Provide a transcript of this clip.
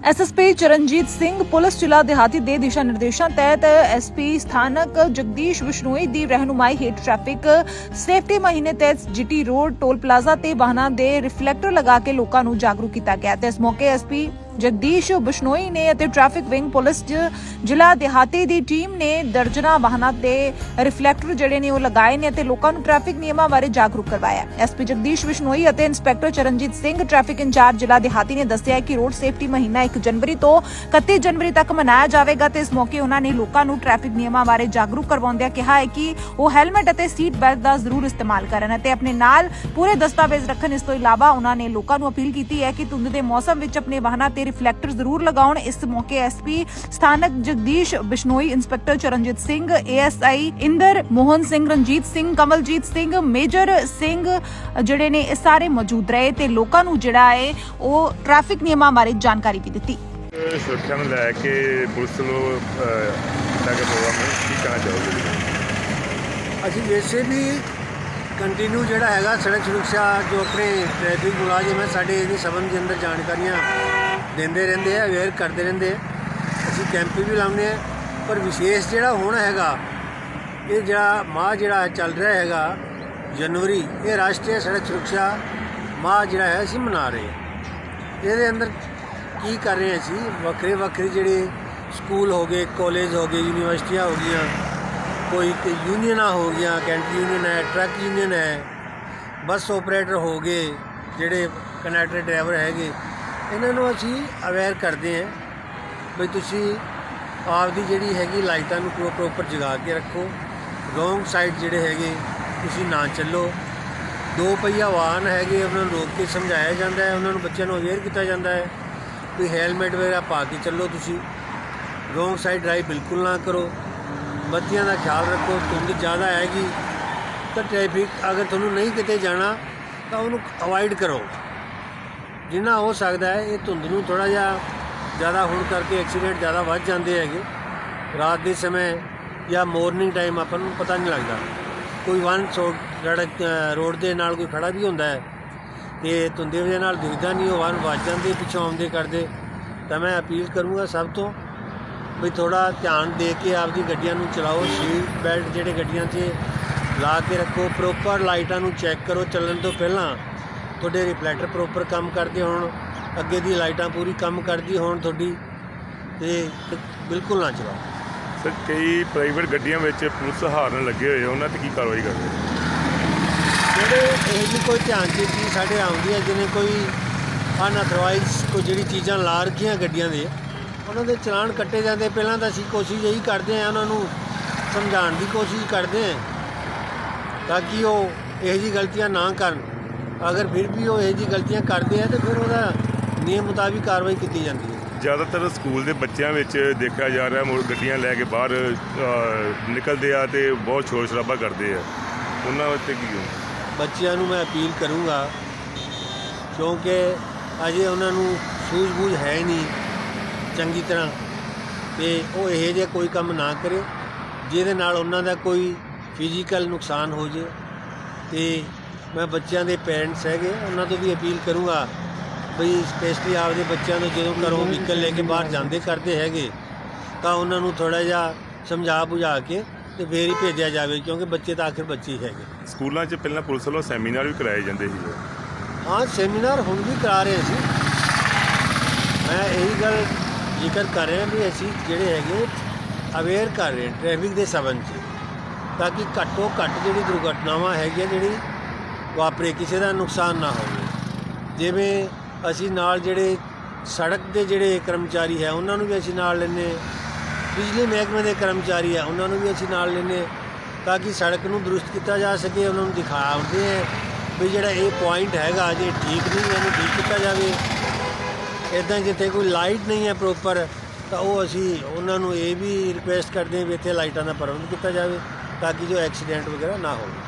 SSP Charanjit Singh police ਜ਼ਿਲ੍ਹਾ ਦਿਹਾਤੀ ਦੇ ਦਿਸ਼ਾ ਨਿਰਦੇਸ਼ਾਂ ਤਹਿਤ ਐਸਪੀ ਸਥਾਨਕ ਜਗਦੀਸ਼ ਬਿਸ਼ਨੋਈ ਦੀ ਰਹਿਨੁਮਾਈ ਹੇਠ ਟ੍ਰੈਫਿਕ ਸੇਫਟੀ ਮਹੀਨੇ ਤਹਿਤ ਜੀਟੀ ਰੋਡ, ਟੋਲ ਪਲਾਜ਼ਾ ਤੇ ਵਾਹਨਾਂ ਦੇ ਰਿਫਲੈਕਟਰ ਲਗਾ ਕੇ ਲੋਕਾਂ ਨੂੰ ਜਾਗਰੂਕ ਕੀਤਾ ਗਿਆ ਤੇ ਇਸ ਮੌਕੇ ਐਸਪੀ ਜਗਦੀਸ਼ ਬਿਸ਼ਨੋਈ ਨੇ ਅਤੇ ਟ੍ਰੈਫਿਕ ਵਿੰਗ ਪੁਲਿਸ ਜ਼ਿਲ੍ਹਾ ਦਿਹਾਤੀ ਦੀ ਟੀਮ ਨੇ ਦਰਜਨਾ ਵਾਹਨਾਂ ਤੇ ਰਿਫਲੈਕਟਰ ਜਿਹੜੇ ਨੇ ਉਹ ਲਗਾਏ ਨੇ ਅਤੇ ਲੋਕਾਂ ਨੂੰ ਟ੍ਰੈਫਿਕ ਨਿਯਮਾਂ ਬਾਰੇ ਜਾਗਰੂਕ ਕਰਵਾਇਆ। ਐਸਪੀ ਜਗਦੀਸ਼ ਬਿਸ਼ਨੋਈ ਅਤੇ inspector Charanjit Singh traffic incharge ਜ਼ਿਲ੍ਹਾ ਦਿਹਾਤੀ ਨੇ ਦੱਸਿਆ ਕਿ ਰੋਡ ਸੇਫਟੀ ਮਹੀਨਾ 1 ਜਨਵਰੀ ਤੋਂ 31 ਜਨਵਰੀ ਤੱਕ ਮਨਾਇਆ ਜਾਵੇਗਾ ਤੇ ਇਸ ਮੌਕੇ ਉਹਨਾਂ ਨੇ ਲੋਕਾਂ ਨੂੰ ਟ੍ਰੈਫਿਕ ਨਿਯਮਾਂ ਬਾਰੇ ਜਾਗਰੂਕ ਕਰਵਾਉਂਦਿਆਂ ਕਿਹਾ ਹੈ ਕਿ ਉਹ ਹੈਲਮਟ ਅਤੇ ਸੀਟ ਬੈਲਟ ਦਾ ਜ਼ਰੂਰ ਇਸਤੇਮਾਲ ਕਰਨ ਅਤੇ ਆਪਣੇ ਨਾਲ ਪੂਰੇ ਦਸਤਾਵੇਜ਼ ਰੱਖਣ। ਇਸ ਤੋਂ ਇਲਾਵਾ ਉਹਨਾਂ ਨੇ ਲੋਕਾਂ ਨੂੰ ਅਪੀਲ ਕੀਤੀ ਹੈ ਕਿ ਧੁੰਦ ਦੇ ਮੌਸਮ ਵਿੱਚ ਆਪਣੇ ਵਾਹਨਾਂ ਤੇ ਰਿਫਲੈਕਟਰ ਜ਼ਰੂਰ ਲਗਾਉਣ ਇਸ ਮੌਕੇ ਐਸਪੀ ਸਥਾਨਕ Jagdish Bishnoi inspector Charanjit Singh ASI Inder Mohan Singh Ranjit Singh Kamaljit Singh Major Singh ਜਿਹੜੇ ਨੇ ਇਹ ਸਾਰੇ ਮੌਜੂਦ ਰਹੇ ਤੇ ਲੋਕਾਂ ਨੂੰ ਜਿਹੜਾ ਹੈ ਉਹ ਟ੍ਰੈਫਿਕ ਨਿਯਮਾਂ ਬਾਰੇ ਜਾਣਕਾਰੀ ਵੀ ਦਿੱਤੀ ਸੁਰੱਖਿਆ ਨੂੰ ਲੈ ਕੇ ਪੁਲਿਸ ਨੂੰ ਕੀਤਾ ਗਿਆ ਪ੍ਰੋਗਰਾਮ ਹੈ ਕੀ ਕਹਿਣਾ ਚਾਹੋਗੇ? ਅਸੀਂ ਵੈਸੇ ਵੀ ਕੰਟੀਨਿਊ ਜਿਹੜਾ ਹੈਗਾ ਸੜਕ ਸੁਰੱਖਿਆ ਜੋ ਆਪਣੇ ਟ੍ਰੈਫਿਕ ਮੁਲਾਜ਼ਮ ਹੈ ਸਾਡੇ ਇਹਦੇ ਸੰਬੰਧ ਦੇ ਅੰਦਰ ਜਾਣਕਾਰੀਆਂ ਦਿੰਦੇ ਰਹਿੰਦੇ ਆ, ਅਵੇਅਰ ਕਰਦੇ ਰਹਿੰਦੇ ਆ। ਅਸੀਂ ਕੈਂਪ ਵੀ ਲਾਉਂਦੇ ਆ, ਪਰ ਵਿਸ਼ੇਸ਼ ਜਿਹੜਾ ਹੁਣ ਹੈਗਾ, ਇਹ ਜਿਹੜਾ ਮਾਹ ਜਿਹੜਾ ਚੱਲ ਰਿਹਾ ਹੈਗਾ, ਜਨਵਰੀ, ਇਹ ਰਾਸ਼ਟਰੀ ਸੜਕ ਸੁਰੱਖਿਆ ਮਾਹ ਜਿਹੜਾ ਹੈ, ਅਸੀਂ ਮਨਾ ਰਹੇ ਹਾਂ। ਇਹਦੇ ਅੰਦਰ ਕੀ ਕਰ ਰਹੇ ਹਾਂ ਅਸੀਂ? ਵੱਖਰੇ ਵੱਖਰੇ ਜਿਹੜੇ ਸਕੂਲ ਹੋ ਗਏ, ਕਾਲਜ ਹੋ ਗਏ, ਯੂਨੀਵਰਸਿਟੀਆਂ ਹੋ ਗਈਆਂ, ਕੋਈ ਯੂਨੀਅਨਾਂ ਹੋ ਗਈਆਂ, ਕੈਂਟ ਯੂਨੀਅਨ ਹੈ, ਟਰੱਕ ਯੂਨੀਅਨ ਹੈ, ਬੱਸ ਆਪਰੇਟਰ ਹੋ ਗਏ, ਜਿਹੜੇ ਕਨੈਕਟਰ ਡਰਾਈਵਰ ਹੈਗੇ ਇਹਨਾਂ ਨੂੰ ਅਸੀਂ ਅਵੇਅਰ ਕਰਦੇ ਹਾਂ ਵੀ ਤੁਸੀਂ ਆਪ ਦੀ ਜਿਹੜੀ ਹੈਗੀ ਲਾਈਟਾਂ ਨੂੰ ਪ੍ਰੋਪਰ ਜਗਾ ਕੇ ਰੱਖੋ। ਰੋਂਗ ਸਾਈਡ ਜਿਹੜੇ ਹੈਗੇ, ਤੁਸੀਂ ਨਾ ਚੱਲੋ। ਦੋ ਪਹੀਆ ਵਾਹਨ ਹੈਗੇ, ਉਹਨਾਂ ਨੂੰ ਰੋਕ ਕੇ ਸਮਝਾਇਆ ਜਾਂਦਾ ਹੈ, ਉਹਨਾਂ ਨੂੰ ਬੱਚਿਆਂ ਨੂੰ ਅਵੇਅਰ ਕੀਤਾ ਜਾਂਦਾ ਹੈ ਵੀ ਹੈਲਮਟ ਵਗੈਰਾ ਪਾ ਕੇ ਚੱਲੋ ਤੁਸੀਂ। ਰੋਂਗ ਸਾਈਡ ਡਰਾਈਵ ਬਿਲਕੁਲ ਨਾ ਕਰੋ। ਬੱਤੀਆਂ ਦਾ ਖਿਆਲ ਰੱਖੋ, ਧੁੰਦ ਜ਼ਿਆਦਾ ਆਏਗੀ ਤਾਂ ਟ੍ਰੈਫਿਕ ਅਗਰ ਤੁਹਾਨੂੰ ਨਹੀਂ ਕਿਤੇ ਜਾਣਾ ਤਾਂ ਉਹਨੂੰ ਅਵੋਇਡ ਕਰੋ। ਜਿੰਨਾ ਹੋ ਸਕਦਾ ਹੈ ਇਹ ਧੁੰਦ ਨੂੰ ਥੋੜਾ ਜਿਹਾ ਜ਼ਿਆਦਾ ਹੋਣ ਕਰਕੇ ਐਕਸੀਡੈਂਟ ਜ਼ਿਆਦਾ ਵੱਧ ਜਾਂਦੇ ਹੈਗੇ। ਰਾਤ ਦੇ ਸਮੇਂ ਜਾਂ ਮਾਰਨਿੰਗ ਟਾਈਮ ਆਪਾਂ ਨੂੰ ਪਤਾ ਨਹੀਂ ਲੱਗਦਾ। ਕੋਈ ਵਨ ਸੜਕ ਅ, ਰੋਡ ਦੇ ਨਾਲ ਕੋਈ ਖੜਾ ਵੀ ਹੁੰਦਾ ਹੈ ਤੇ ਧੁੰਦੇ ਵਜ੍ਹਾ ਨਾਲ ਦਿਖਦਾ ਨਹੀਂ ਉਹ ਵਨ ਵੱਜ ਜਾਂਦੇ ਪਿੱਛੋਂ ਆਉਂਦੇ ਕਰਦੇ। ਤਾਂ ਮੈਂ ਅਪੀਲ ਕਰੂੰਗਾ ਸਭ ਤੋਂ ਵੀ ਥੋੜਾ ਧਿਆਨ ਦੇ ਕੇ ਆਪਦੀ ਗੱਡੀਆਂ ਨੂੰ ਚਲਾਓ ਸੀਟ ਬੈਲਟ ਜਿਹੜੇ ਗੱਡੀਆਂ 'ਚ ਲਾ ਕੇ ਰੱਖੋ ਪ੍ਰੋਪਰ ਲਾਈਟਾਂ ਨੂੰ ਚੈੱਕ ਕਰੋ ਚੱਲਣ ਤੋਂ ਪਹਿਲਾਂ। ਤੁਹਾਡੇ ਰਿਫਲੈਕਟਰ ਪ੍ਰੋਪਰ ਕੰਮ ਕਰਦੇ ਹੋਣ ਅੱਗੇ ਦੀ ਲਾਈਟਾਂ ਪੂਰੀ ਕੰਮ ਕਰਦੀ ਹੋਣ ਤੁਹਾਡੀ ਤੇ ਬਿਲਕੁਲ ਨਾ ਚਲਾਓ। ਸਰ ਕਈ ਪ੍ਰਾਈਵੇਟ ਗੱਡੀਆਂ ਵਿੱਚ ਪੁਲਿਸ ਹਾਰਨ ਲੱਗੇ ਹੋਏ ਆ, ਉਹਨਾਂ ਤੇ ਕੀ ਕਾਰਵਾਈ ਕਰਦੇ ਜਿਹੜੇ ਇਹ ਜਿਹੀ ਕੋਈ ਧਿਆਨ ਚ ਚੀਜ਼ ਸਾਡੇ ਆਉਂਦੀ ਹੈ ਜਿਵੇਂ ਕੋਈ ਅਨਅਥਰਾਈਜ਼ ਕੋਈ ਜਿਹੜੀ ਚੀਜ਼ਾਂ ਲਾ ਰੱਖੀਆਂ ਗੱਡੀਆਂ ਦੇ ਉਹਨਾਂ ਦੇ ਚਲਾਨ ਕੱਟੇ ਜਾਂਦੇ ਪਹਿਲਾਂ ਤਾਂ ਅਸੀਂ ਕੋਸ਼ਿਸ਼ ਇਹੀ ਕਰਦੇ ਹਾਂ ਉਹਨਾਂ ਨੂੰ ਸਮਝਾਉਣ ਦੀ ਕੋਸ਼ਿਸ਼ ਕਰਦੇ ਹਾਂ ਤਾਂ ਕਿ ਉਹ ਇਹੋ ਜਿਹੀ ਗਲਤੀਆਂ ਨਾ ਕਰਨ। ਅਗਰ ਫਿਰ ਵੀ ਉਹ ਇਹੋ ਜਿਹੀ ਗਲਤੀਆਂ ਕਰਦੇ ਆ ਤਾਂ ਫਿਰ ਉਹਦਾ ਨਿਯਮ ਮੁਤਾਬਿਕ ਕਾਰਵਾਈ ਕੀਤੀ ਜਾਂਦੀ ਹੈ। ਜ਼ਿਆਦਾਤਰ ਸਕੂਲ ਦੇ ਬੱਚਿਆਂ ਵਿੱਚ ਦੇਖਿਆ ਜਾ ਰਿਹਾ ਮੋੜ ਗੱਡੀਆਂ ਲੈ ਕੇ ਬਾਹਰ ਨਿਕਲਦੇ ਆ ਤੇ ਬਹੁਤ ਸ਼ੋਰ ਸ਼ਰਾਬਾ ਕਰਦੇ ਆ। ਉਹਨਾਂ ਉੱਤੇ ਕੀ ਹੋ ਬੱਚਿਆਂ ਨੂੰ ਮੈਂ ਅਪੀਲ ਕਰੂੰਗਾ ਕਿਉਂਕਿ ਅਜੇ ਉਹਨਾਂ ਨੂੰ ਸੂਝ-ਬੂਝ ਹੈ ਹੀ ਨਹੀਂ ਚੰਗੀ ਤਰ੍ਹਾਂ ਤੇ ਉਹ ਇਹੋ ਜਿਹਾ ਕੋਈ ਕੰਮ ਨਾ ਕਰੇ ਜਿਹਦੇ ਨਾਲ ਉਹਨਾਂ ਦਾ ਕੋਈ ਫਿਜ਼ੀਕਲ ਨੁਕਸਾਨ ਹੋ ਜੇ ਤੇ ਮੈਂ ਬੱਚਿਆਂ ਦੇ ਪੇਰੈਂਟਸ ਹੈਗੇ ਉਹਨਾਂ ਤੋਂ ਵੀ ਅਪੀਲ ਕਰੂੰਗਾ ਬਈ ਸਪੈਸ਼ਲੀ ਆਪਦੇ ਬੱਚਿਆਂ ਨੂੰ ਜਦੋਂ ਘਰੋਂ ਵਹੀਕਲ ਲੈ ਕੇ ਬਾਹਰ ਜਾਂਦੇ ਕਰਦੇ ਹੈਗੇ ਤਾਂ ਉਹਨਾਂ ਨੂੰ ਥੋੜਾ ਜਿਹਾ ਸਮਝਾ ਬੁਝਾ ਕੇ ਤੇ ਫੇਰ ਹੀ ਭੇਜਿਆ ਜਾਵੇ ਕਿਉਂਕਿ ਬੱਚੇ ਤਾਂ ਆਖਿਰ ਬੱਚੇ ਹੀ ਹੈਗੇ। ਸਕੂਲਾਂ 'ਚ ਪਹਿਲਾਂ ਪੁਲਿਸ ਵੱਲੋਂ ਸੈਮੀਨਾਰ ਵੀ ਕਰਾਏ ਜਾਂਦੇ ਸੀ। ਹਾਂ ਸੈਮੀਨਾਰ ਹੁਣ ਵੀ ਕਰਾ ਰਹੇ ਸੀ ਮੈਂ ਇਹੀ ਗੱਲ ਜ਼ਿਕਰ ਕਰ ਰਿਹਾ ਵੀ ਅਸੀਂ ਜਿਹੜੇ ਹੈਗੇ ਅਵੇਅਰ ਕਰ ਰਹੇ ਟ੍ਰੈਫਿਕ ਦੇ ਸੰਬੰਧ 'ਚ ਤਾਂ ਕਿ ਘੱਟੋ ਘੱਟ ਜਿਹੜੀ ਦੁਰਘਟਨਾਵਾਂ ਹੈਗੀਆਂ ਜਿਹੜੀ ਵਾਪਰੇ, ਕਿਸੇ ਦਾ ਨੁਕਸਾਨ ਨਾ ਹੋਵੇ। ਜਿਵੇਂ ਅਸੀਂ ਨਾਲ ਜਿਹੜੇ ਸੜਕ ਦੇ ਜਿਹੜੇ ਕਰਮਚਾਰੀ ਹੈ, ਉਹਨਾਂ ਨੂੰ ਵੀ ਅਸੀਂ ਨਾਲ ਲੈਂਦੇ ਬਿਜਲੀ ਮਹਿਕਮੇ ਦੇ ਕਰਮਚਾਰੀ ਹੈ, ਉਹਨਾਂ ਨੂੰ ਵੀ ਅਸੀਂ ਨਾਲ ਲੈਂਦੇ ਤਾਂ ਕਿ ਸੜਕ ਨੂੰ ਦਰੁਸਤ ਕੀਤਾ ਜਾ ਸਕੇ, ਉਹਨਾਂ ਨੂੰ ਦਿਖਾਉਂਦੇ ਹੈ ਵੀ ਜਿਹੜਾ ਇਹ ਪੁਆਇੰਟ ਹੈਗਾ ਜੇ ਠੀਕ ਨਹੀਂ, ਇਹਨੂੰ ਠੀਕ ਕੀਤਾ ਜਾਵੇ। ਇਦਾਂ ਜਿੱਥੇ ਕੋਈ ਲਾਈਟ ਨਹੀਂ ਹੈ ਪ੍ਰੋਪਰ ਤਾਂ ਉਹ ਅਸੀਂ ਉਹਨਾਂ ਨੂੰ ਇਹ ਵੀ ਰਿਕੁਐਸਟ ਕਰਦੇ ਹਾਂ ਵੀ ਇੱਥੇ ਲਾਈਟਾਂ ਦਾ ਪ੍ਰਬੰਧ ਕੀਤਾ ਜਾਵੇ ਤਾਂ ਕਿ ਜੋ ਐਕਸੀਡੈਂਟ ਵਗੈਰਾ ਨਾ ਹੋਵੇ।